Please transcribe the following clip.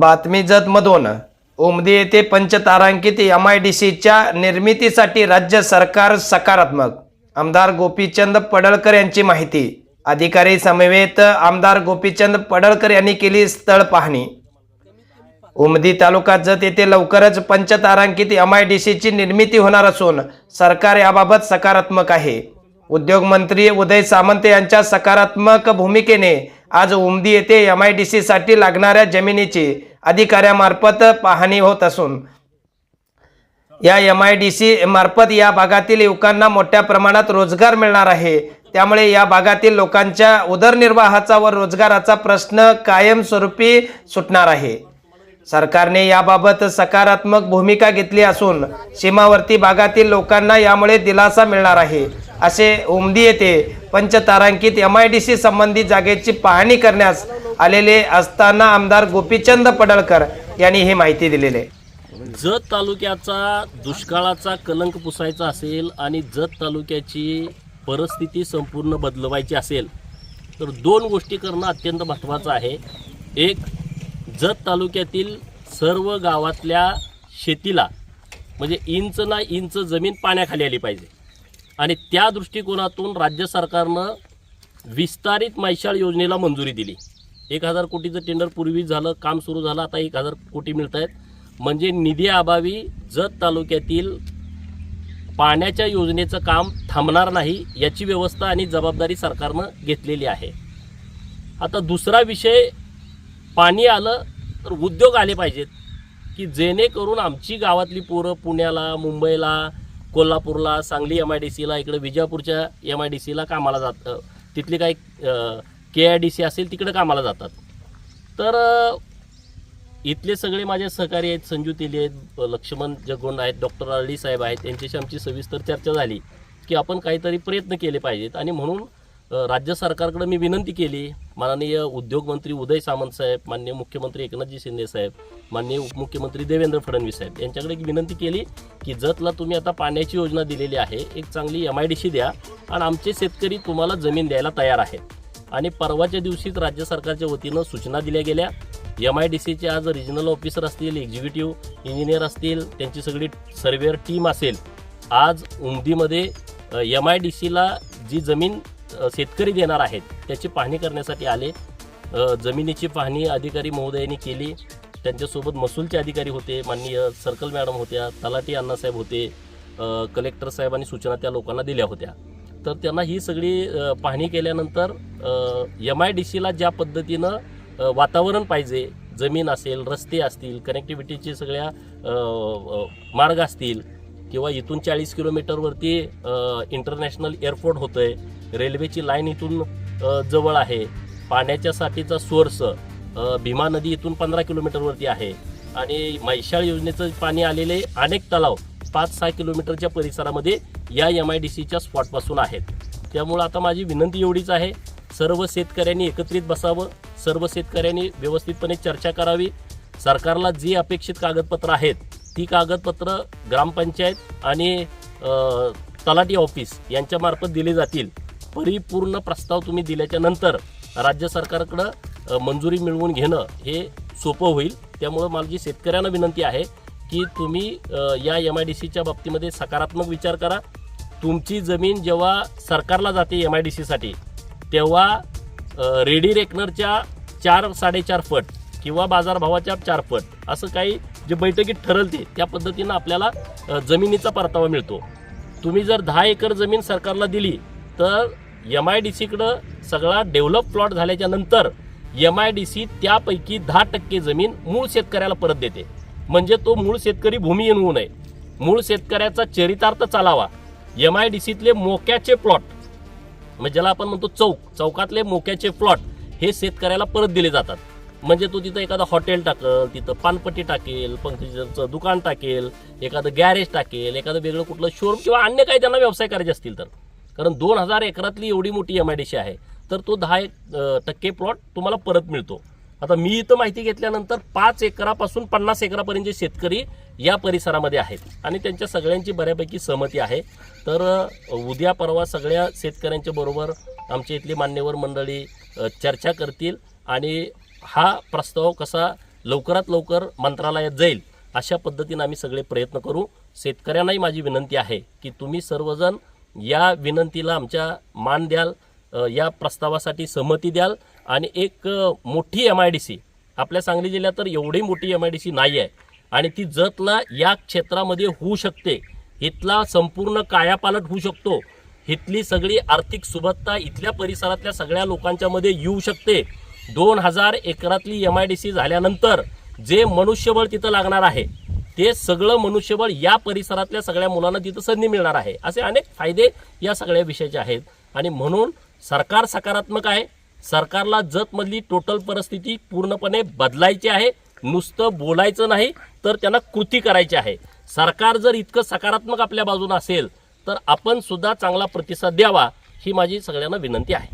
बातमी जतमधून उमदी येथे पंचतारांकित एम आय डी सीच्या निर्मितीसाठी राज्य सरकार सकारात्मक. आमदार गोपीचंद पडळकर यांची माहिती. अधिकारी समवेत आमदार गोपीचंद पडळकर यांनी केली स्थळ पाहणी. उमदी तालुका जत येथे लवकरच पंचतारांकित एम आय डी सीची निर्मिती होणार असून सरकार याबाबत सकारात्मक आहे. उद्योगमंत्री उदय सामंत यांच्या सकारात्मक भूमिकेने आज उमदी येथे एम आय डी सीसाठी लागणाऱ्या जमिनीची अधिकाऱ्यामार्फत पाहणी होत असून या एम आय डी सी मार्फत या भागातील युवकांना मोठ्या प्रमाणात रोजगार मिळणार आहे. त्यामुळे या भागातील लोकांच्या उदरनिर्वाहाचा व रोजगाराचा प्रश्न कायमस्वरूपी सुटणार आहे. सरकारने याबाबत सकारात्मक भूमिका घेतली असून सीमावर्ती भागातील लोकांना यामुळे दिलासा मिळणार आहे. असे उमदी येथे पंचतारांकित एम आय डी सी संबंधित जागेची पाहणी करण्यास आलेले असताना आमदार गोपीचंद पडळकर यांनी ही माहिती दिलेली आहे. जत तालुक्याचा दुष्काळाचा कलंक पुसायचा असेल आणि जत तालुक्याची परिस्थिती संपूर्ण बदलवायची असेल तर दोन गोष्टी करणं अत्यंत महत्त्वाचं आहे. एक जत तालुक्यातील सर्व गावातल्या शेतीला म्हणजे इंच ना इंच जमीन पाण्याखाली आली पाहिजे. आणि त्या दृष्टिकोनातून राज्य सरकारनं विस्तारित मायशाळ योजनेला मंजुरी दिली. एक हजार कोटीचं टेंडर पूर्वी झालं काम सुरू झालं आता एक हजार कोटी मिळत आहेत म्हणजे निधी अभावी जत तालुक्यातील पाण्याच्या योजनेचं काम थांबणार नाही याची व्यवस्था आणि जबाबदारी सरकारनं घेतलेली आहे. आता दुसरा विषय पाणी आलं तर उद्योग आले पाहिजेत की जेणेकरून आमची गावातली पोरं पुण्याला मुंबईला कोल्हापूरला सांगली एम आय डी सीला इकडे विजापूरच्या एम आय डी सीला कामाला जात तिथली काही के आय डी सी असेल तिकडे कामाला जातात. तर इथले सगळे माझे सहकारी आहेत संजू तेली आहेत लक्ष्मण जगगोंड आहेत डॉक्टर अरडी साहेब आहेत यांच्याशी आमची सविस्तर चर्चा झाली की आपण काहीतरी प्रयत्न केले पाहिजेत. आणि म्हणून राज्य सरकारकडे मी विनंती केली. माननीय उद्योगमंत्री उदय सामंत साहेब माननीय मुख्यमंत्री एकनाथजी शिंदे साहेब माननीय उपमुख्यमंत्री देवेंद्र फडणवीस साहेब यांच्याकडे एक विनंती केली की जतला तुम्ही आता पाण्याची योजना दिलेली आहे एक चांगली एम आय डी सी द्या आणि आमचे शेतकरी तुम्हाला जमीन द्यायला तयार आहेत. आणि परवाच्या दिवशीच राज्य सरकारच्या वतीनं सूचना दिल्या गेल्या. एम आय डी सीचे आज रिजनल ऑफिसर असतील एक्झिक्युटिव्ह इंजिनियर असतील त्यांची सगळी सर्वेअर टीम असेल. आज उमदीमध्ये एम आय डी सीला जी जमीन शेतकरी देणार आहेत. त्याची पाहणी करण्यासाठी आले. जमिनीची पाहणी अधिकारी महोदयांनी केली. त्यांच्यासोबत महसूलचे अधिकारी होते माननीय सर्कल मॅडम होत्या तलाठी अण्णासाहेब होते कलेक्टर साहेबांनी सूचना त्या लोकांना दिल्या होत्या. तर त्यांना ही सगळी पाहणी केल्यानंतर एम आय डी सीला ज्या पद्धतीनं वातावरण पाहिजे जमीन असेल रस्ते असतील कनेक्टिव्हिटीचे सगळ्या मार्ग असतील किंवा इथून चाळीस किलोमीटरवरती इंटरनॅशनल एअरपोर्ट होतं आहे रेल्वेची लाईन इथून जवळ आहे. पाण्याच्या साठीचा सोर्स भीमा नदी इथून पंधरा किलोमीटरवरती आहे. आणि मैशाळ योजनेचं पाणी आलेले अनेक तलाव पाच सहा किलोमीटरच्या परिसरामध्ये या एम आय डी सीच्या स्पॉटपासून आहेत. त्यामुळं आता माझी विनंती एवढीच आहे. सर्व शेतकऱ्यांनी एकत्रित बसावं. सर्व शेतकऱ्यांनी व्यवस्थितपणे चर्चा करावी. सरकारला जी अपेक्षित कागदपत्र आहेत ती कागदपत्र ग्रामपंचायत आणि तलाठी ऑफिस यांच्यामार्फत दिले जातील. परिपूर्ण प्रस्ताव तुम्ही दिल्याच्या नंतर राज्य सरकारकडं मंजुरी मिळवून घेणं हे सोपं होईल. त्यामुळं माझी शेतकऱ्यांना विनंती आहे की तुम्ही या एम आय डी सीच्या बाबतीमध्ये सकारात्मक विचार करा. तुमची जमीन जेव्हा सरकारला जाते एम आय डी सीसाठी तेव्हा रेडी रेकनरच्या चार साडेचार पट किंवा बाजारभावाच्या चार पट असं काही जे बैठकीत ठरलते त्या पद्धतीनं आपल्याला जमिनीचा परतावा मिळतो. तुम्ही जर दहा एकर जमीन सरकारला दिली तर एम आय डी सीकडं सगळा डेव्हलप प्लॉट झाल्याच्यानंतर एम आय डी सी त्यापैकी दहा टक्के जमीन मूळ शेतकऱ्याला परत देते. म्हणजे तो मूळ शेतकरी भूमिहीन होऊ नये. मूळ शेतकऱ्याचा चरितार्थ चालावा. एम आय डी सीतले मोक्याचे प्लॉट म्हणजे ज्याला आपण म्हणतो चौक चौकातले मोक्याचे प्लॉट हे शेतकऱ्याला परत दिले जातात. म्हणजे तो तिथं एखादं हॉटेल टाकेल तिथं पानपट्टी टाकेल पंक्तीचं दुकान टाकेल एखादं गॅरेज टाकेल एखादं वेगळं कुठलं शोरूम किंवा अन्य काही त्यांना व्यवसाय करायचे असतील तर. कारण दोन हजार एकरातली एवढी मोठी एम आय डी सी आहे तर तो दहा एक टक्के प्लॉट तुम्हाला परत मिळतो. आता मी इथं माहिती घेतल्यानंतर पाच एकरापासून पन्नास एकरापर्यंत शेतकरी या परिसरामध्ये आहेत आणि त्यांच्या सगळ्यांची बऱ्यापैकी सहमती आहे. तर उद्या परवा सगळ्या शेतकऱ्यांच्या बरोबर आमच्या इथली मान्यवर मंडळी चर्चा करतील आणि हा प्रस्ताव कसा लवकरात लवकर मंत्रालयात जाईल अशा पद्धतीनं आम्ही सगळे प्रयत्न करू. शेतकऱ्यांनाही माझी विनंती आहे की तुम्ही सर्वजण या विनंतीला आमच्या मान द्याल या प्रस्तावासाठी सहमती द्याल. आणि एक मोठी एम आय डी सी आपल्या सांगली जिल्ह्यात तर एवढी मोठी एम आय डी सी नाही आहे. आणि ती जतला या क्षेत्रामध्ये होऊ शकते. इथला संपूर्ण कायापालट होऊ शकतो. इथली सगळी आर्थिक सुबत्ता इथल्या परिसरातल्या सगळ्या लोकांच्यामध्ये येऊ शकते. दोन हजार एकरातली एम आय डी सी झाल्यानंतर जे मनुष्यबळ तिथं लागणार आहे ते सगळं मनुष्यबळ या परिसरातल्या सगळ्या मुलांना तिथं संधी मिळणार आहे. असे अनेक फायदे या सगळ्या विषयाचे आहेत. आणि म्हणून सरकार सकारात्मक आहे. सरकारला जतमधली टोटल परिस्थिती पूर्णपणे बदलायची आहे. नुसतं बोलायचं नाही तर त्यांना कृती करायची आहे. सरकार जर इतकं सकारात्मक आपल्या बाजूनं असेल तर आपण सुद्धा चांगला प्रतिसाद द्यावा ही माझी सगळ्यांना विनंती आहे.